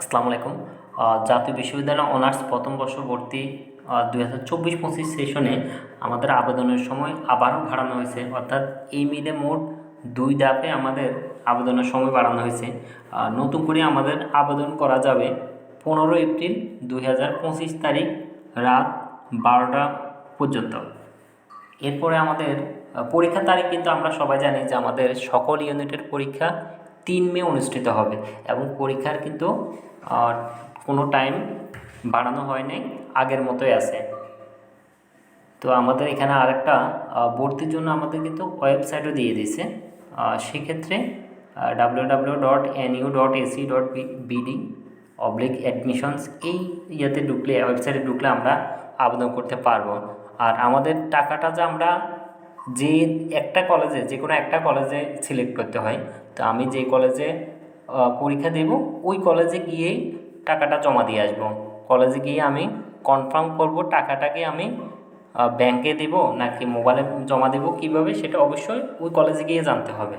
আসসালামু আলাইকুম। জাতীয় বিশ্ববিদ্যালয় অনার্স প্রথম বর্ষবর্তী দুই হাজার চব্বিশ পঁচিশ সেশনে আমাদের আবেদনের সময় আবারও বাড়ানো হয়েছে। অর্থাৎ এই মিলে মোট দুই ধাপে আমাদের আবেদনের সময় বাড়ানো হয়েছে। নতুন করে আমাদের আবেদন করা যাবে পনেরো এপ্রিল দুই হাজার পঁচিশ তারিখ রাত বারোটা পর্যন্ত। এরপরে আমাদের পরীক্ষার তারিখ কিন্তু আমরা সবাই জানি যে আমাদের সকল ইউনিটের পরীক্ষা তিন মে অনুষ্ঠিত হবে এবং পরীক্ষার কিন্তু কোনো টাইম বাড়ানো হয় নাই, আগের মতোই আছে। তো আমাদের এখানে আরেকটা ভর্তির জন্য আমাদের কিন্তু ওয়েবসাইটও দিয়ে দিয়েছে। সেক্ষেত্রে W W dot NU dot AC dot BD oblique admissions এই ইয়েতে ঢুকলে, ওয়েবসাইটে ঢুকলে আমরা আবেদন করতে পারব। আর আমাদের টাকাটা যে আমরা যে একটা কলেজে যে কোনো একটা কলেজে সিলেক্ট করতে হয়, তো আমি যে কলেজে পরীক্ষা দেব, ওই কলেজে গিয়েই টাকাটা জমা দিয়ে আসব। কলেজে গিয়ে আমি কনফার্ম করব, টাকাটাকে আমি ব্যাংকে দেব, নাকি মোবাইলে জমা দেব, কীভাবে, সেটা অবশ্যই ওই কলেজে গিয়ে জানতে হবে।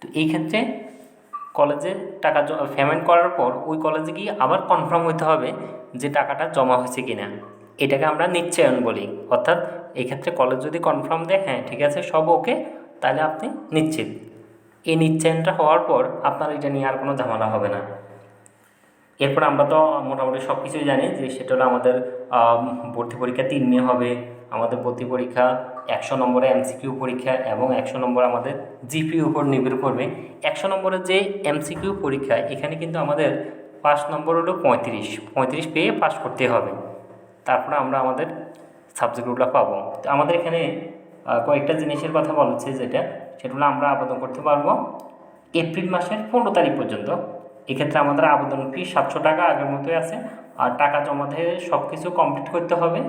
তো এই ক্ষেত্রে কলেজে টাকা পেমেন্ট করার পর ওই কলেজে গিয়ে আবার কনফার্ম হতে হবে যে টাকাটা জমা হয়েছে কি না এটাকে আমরা নিশ্চয়ন বলি। অর্থাৎ এই ক্ষেত্রে কলেজ যদি কনফার্ম দেয় হ্যাঁ ঠিক আছে সব ওকে তাহলে আপনি নিশ্চিত। এই নিশ্চয়নটা হওয়ার পর আপনার এটা নিয়ে আর কোনো ঝামেলা হবে না। এরপর আমরা তো মোটামুটি সব কিছুই জানি যে সেটা হলো আমাদের আম, ভর্তি পরীক্ষা তিন মে হবে আমাদের ভর্তি পরীক্ষা একশো নম্বরে এমসিকিউ পরীক্ষা এবং একশো নম্বর আমাদের জিপির উপর নির্ভর করবে। একশো নম্বরের যে এমসিকিউ পরীক্ষা এখানে কিন্তু আমাদের পাস নম্বর হলো পঁয়ত্রিশ। পঁয়ত্রিশ পেয়ে পাস করতে হবে। তারপরে আমরা আমাদের সাবজেক্টগুলো পাবো। তো আমাদের এখানে কয়েকটা জিনিসের কথা বলা হচ্ছে যেটা সেগুলো আমরা আবেদন করতে পারব এপ্রিল মাসের পনেরো তারিখ পর্যন্ত। এক্ষেত্রে আমাদের আবেদন ফি সাতশো টাকা আগের মতোই আছে। আর টাকা জমা দিয়ে সব কিছু কমপ্লিট করতে হবে,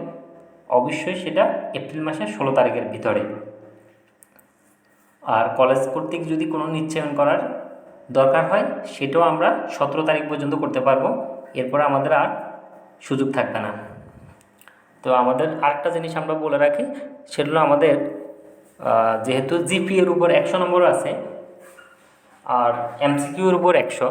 অবশ্যই সেটা এপ্রিল মাসের ষোলো তারিখের ভিতরে। আর কলেজ কর্তৃক যদি কোনো নিশ্চয়ন করার দরকার হয়, সেটাও আমরা সতেরো তারিখ পর্যন্ত করতে পারব। এরপর আমাদের আর সুযোগ থাকবে না। তো আমাদের আরেকটা জিনিস আমরা বলে রাখি, সেটা হলো আমাদের যেহেতু জিপি এর উপর একশো নম্বর আছে, আর এমসিকিউর উপর একশো।